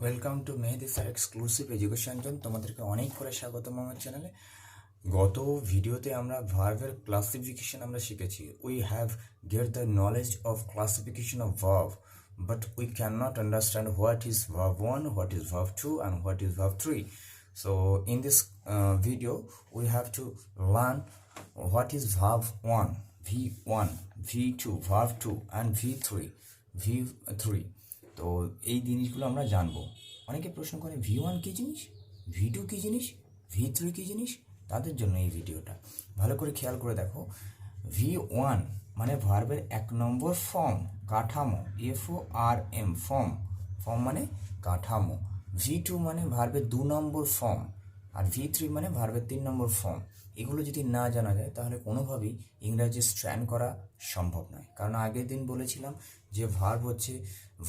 Welcome to Mehedi sir exclusive education zone তোমাদেরকে অনেক করে স্বাগতম আমার চ্যানেলে গত ভিডিওতে আমরা ভার্ভের ক্লাসিফিকেশন আমরা শিখেছি we have get the knowledge of classification of verb but we cannot understand what is verb 1 what is verb 2 and what is verb 3 so in this uh, video we have to learn what is verb 1 v1 v2 verb 2 and v3 v3 তো এই জিনিসগুলো আমরা জানব। অনেকে প্রশ্ন করে V one কী জিনিস? V two কী জিনিস? ভি থ্রি কী জিনিস? তাদের জন্য এই ভিডিওটা। ভালো করে খেয়াল করে দেখো। ভি ওয়ান মানে ভার্বের এক নম্বর ফর্ম কাঠামো F O R M form form মানে কাঠামো। ভি টু মানে ভার্বের দু নম্বর ফর্ম আর ভি থ্রি মানে ভার্বের তিন নম্বর ফর্ম এগুলো যদি না জানা যায়, তাহলে কোনোভাবেই ইংরাজি স্ট্র্যান্ড করা সম্ভব নয়। কারণ আগের দিন বলেছিলাম যে ভার্ব হচ্ছে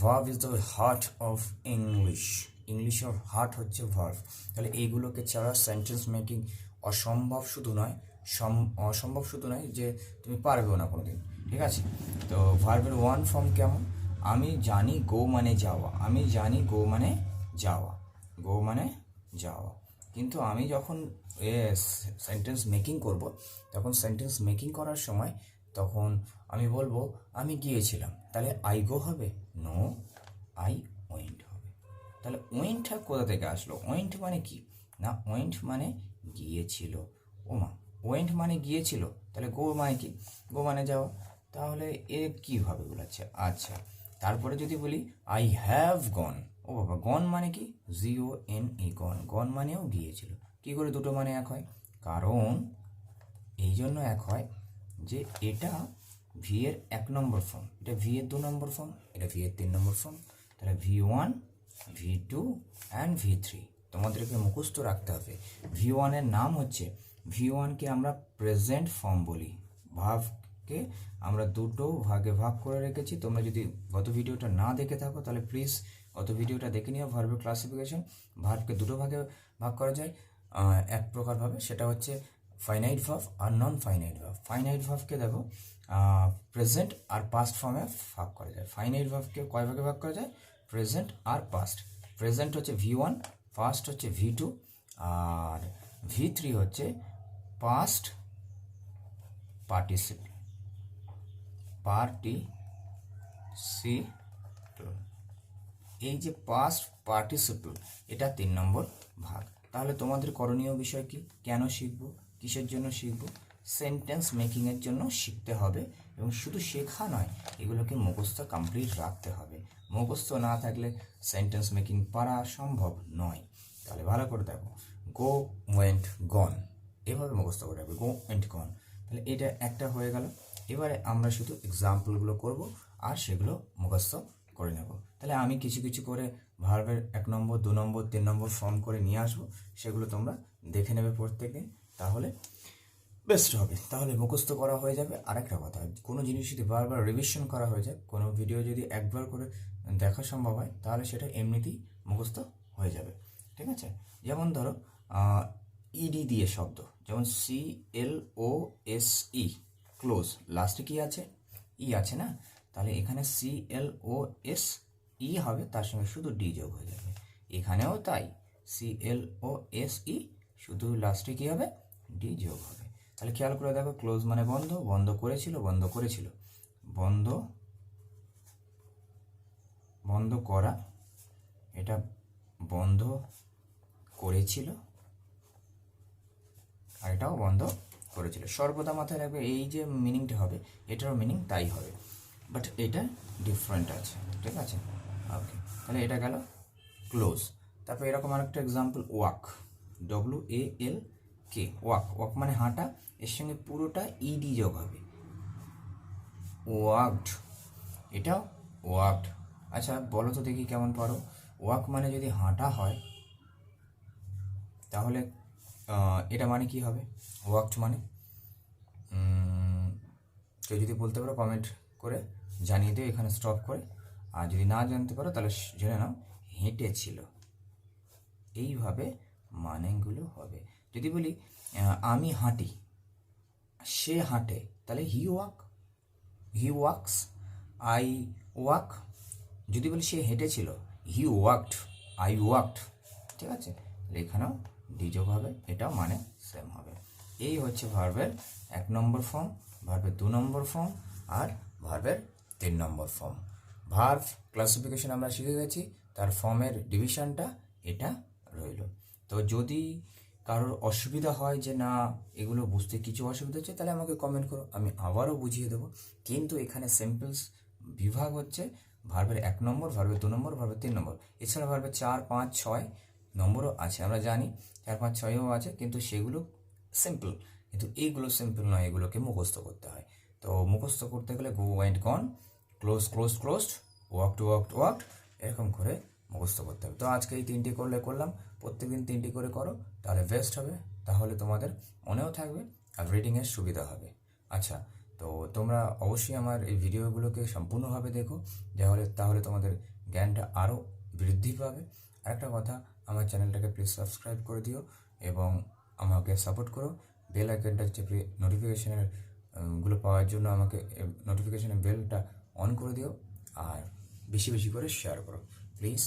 verb is the heart of English ইংলিশের হার্ট হচ্ছে ভার্ব তাহলে এইগুলোকে ছাড়া সেন্টেন্স মেকিং অসম্ভব শুধু নয়, সম, অসম্ভব শুধু নয় যে তুমি পারবেও না কোনোদিন। ঠিক আছে? তো ভার্বের ওয়ান ফর্ম কেমন? আমি জানি গো মানে যাওয়া। আমি জানি গো মানে যাওয়া। গো মানে যাওয়া। কিন্তু আমি যখন, এ সেন্টেন্স মেকিং করব, তখন সেন্টেন্স মেকিং করার সময় তখন আমি বলব, আমি গিয়েছিলাম। তাহলে আই গো হবে? নো আই ওয়েন্ট হবে। তাহলে ওয়েন্টটা কোথা থেকে আসলো? ওয়েন্ট মানে কি? না ওয়েন্ট মানে গিয়েছিল। ও মা ওয়েন্ট মানে গিয়েছিল? তাহলে গো মানে কি? গো মানে যাওয়া তাহলে এ কীভাবে বলাচ্ছে আচ্ছা তারপরে যদি বলি আই হ্যাভ গন ও বাবা গন মানে কি? G O N E gone gone মানেও গিয়েছিল। কি করে দুটো মানে এক হয়? কারণ এই জন্য এক হয় যে এটা ভি এর এক নম্বর ফর্ম এটা ভি এর দু নম্বর ফর্ম এটা ভি এর তিন নম্বর ফর্ম তাহলে V one V two and V three তোমাদেরকে মুখস্থ রাখতে হবে। ভি ওয়ানের নাম হচ্ছে ভি ওয়ানকে আমরা প্রেজেন্ট ফর্ম বলি। ভাবকে আমরা দুটো ভাগে ভাগ করে রেখেছি। তোমরা যদি গত ভিডিওটা না দেখে থাকো, তাহলে প্লিজ গত ভিডিওটা দেখে নিও ভার্বের ক্লাসিফিকেশন ভার্বকে দুটো ভাগে ভাগ করা যায়। এক প্রকারভাবে সেটা হচ্ছে ফাইনাইট ভার্ভ আর নন ফাইনাইট ভার্ভ ফাইনাইট ভার্ভকে দেখো প্রেজেন্ট আর পাস্ট ফর্মে ভাগ করা যায়। ফাইনাইট ভার্ভকে কয় ভাগে ভাগ করা যায়? প্রেজেন্ট আর পাস্ট প্রেজেন্ট হচ্ছে ভি ওয়ান পাস্ট হচ্ছে ভি টু আর ভি থ্রি হচ্ছে পাস্ট পার্টিসিপেট পার্টি সি এই যে পাস্ট পার্টিসিপল এটা তিন নম্বর ভাগ। তাহলে তোমাদের করণীয় বিষয় কি? কেন শিখব? কিসের জন্য শিখব? সেন্টেন্স মেকিংয়ের জন্য শিখতে হবে এবং শুধু শেখা নয়, এগুলোকে মুখস্থ কমপ্লিট রাখতে হবে। মুখস্থ না থাকলে সেন্টেন্স মেকিং পারা সম্ভব নয়। তাহলে ভালো করে দেখো। গো ওয়েন্ট গন এভাবে মুখস্থ করে রাখবে। গো ওয়েন্ট গন তাহলে এটা একটা হয়ে গেল। এবারে আমরা শুধু এক্সাম্পলগুলো করব আর সেগুলো মুখস্থ করে নেব। তাহলে আমি কিছু কিছু করে ভার্বের এক নম্বর, দু নম্বর, তিন নম্বর ফর্ম করে নিয়ে আসব। সেগুলো তোমরা দেখে নেবে প্রত্যেকে তাহলে বেস্ট হবে। তাহলে মুখস্থ করা হয়ে যাবে আরেকটা কথা। কোনো জিনিস যদি বারবার রিভিশন করা হয়ে যায়, কোনো ভিডিও যদি একবার করে দেখা সম্ভব হয়, তাহলে সেটা এমনিতেই মুখস্থ হয়ে যাবে। ঠিক আছে? যেমন ধরো ইডি দিয়ে শব্দ। যেমন C L O S E close লাস্টে কি আছে? ই আছে না? তাহলে এখানে সি এল ও এস ই হবে, তার সঙ্গে শুধু ডি যোগ হয়ে যাবে। এখানেও তাই সি এল ও এস ই শুধু লাস্টে কি হবে? ডি যোগ হবে। তাহলে খেয়াল করে দেখো ক্লোজ মানে বন্ধ বন্ধ করেছিল বন্ধ করেছিল। বন্ধ বন্ধ করা, এটা বন্ধ করেছিল, আর এটাও বন্ধ করেছিল সর্বদা মাথায় রাখবে এই যে মিনিংটা হবে, এটারও মিনিং তাই হবে। বাট এটা ডিফারেন্ট আছে, ঠিক আছে? ওকে তাহলে এটা গেল ক্লোজ তারপর এরকম আরেকটা example walk W A L K walk. Walk মানে হাঁটা, এর সঙ্গে পুরোটা ইডি যোগ হবে। ওয়াকড, এটাও ওয়াকড। আচ্ছা বলো তো দেখি কেমন পারো। ওয়াক মানে যদি হাঁটা হয়, তাহলে এটা মানে কি হবে? ওয়াকড মানে? কেউ যদি বলতে পারো কমেন্ট করে জানিয়ে দিও, এখানে স্টপ করে। আর যদি না জানতে পারো, তাহলে জেনে নাও, হেঁটেছিল। এইভাবে মানেগুলো হবে। যদি বলি আমি হাঁটি, সে হাঁটে, তাহলে he walk he walks I walk যদি বলি সে হেঁটেছিল হি ওয়াকড আই ওয়ার্কড ঠিক আছে? এখানেও ডিযোগ হবে এটাও মানে সেম হবে। এই হচ্ছে ভার্বের এক নম্বর ফর্ম ভার্বের দু নম্বর ফর্ম আর ভার্বের তিন নম্বর ফর্ম ভার্ভ ক্লাসিফিকেশন আমরা শিখে গেছি, তার ফর্মের ডিভিশনটা এটা রইল। তো যদি কারোর অসুবিধা হয় যে না, এগুলো বুঝতে কিছু অসুবিধা হচ্ছে, তাহলে আমাকে কমেন্ট করো, আমি আবারও বুঝিয়ে দেবো। কিন্তু এখানে সিম্পলস বিভাগ হচ্ছে ভার্বের এক নম্বর ভার্বের দু নম্বর ভার্বের তিন নম্বর। এছাড়া ভার্বের চার, পাঁচ, ছয় নম্বরও আছে, আমরা জানি চার, পাঁচ, ছয়ও আছে, কিন্তু সেগুলো সিম্পল কিন্তু এইগুলো সিম্পল নয়, এগুলোকে মুখস্থ করতে হয়। তো মুখস্থ করতে গেলে go and gone close close closed walk to walk to walk এরকম করে মুখস্থ করতে হবে। তো আজকে এই তিনটি করলে করলাম, প্রত্যেকদিন তিনটি করে করো, তাহলে বেস্ট হবে, তাহলে তোমাদের মনেও থাকবে আর রিডিংয়ের সুবিধা হবে। আচ্ছা তো তোমরা অবশ্যই আমার এই ভিডিওগুলোকে সম্পূর্ণভাবে দেখো, তাহলে তাহলে তোমাদের জ্ঞানটা আরও বৃদ্ধি পাবে। আরেকটা কথা, আমার চ্যানেলটাকে প্লিজ সাবস্ক্রাইব করে দিও এবং আমাকে সাপোর্ট করো। বেল আইকনটা চেপে নোটিফিকেশানেরগুলো পাওয়ার জন্য আমাকে নোটিফিকেশানের বেলটা অন করে দিও আর বেশি বেশি করে শেয়ার করো। প্লিজ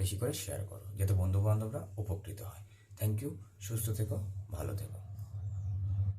বেশি করে শেয়ার করো, যাতে বন্ধু বান্ধবরা উপকৃত হয়। থ্যাংক ইউ সুস্থ থেকো, ভালো থেকো।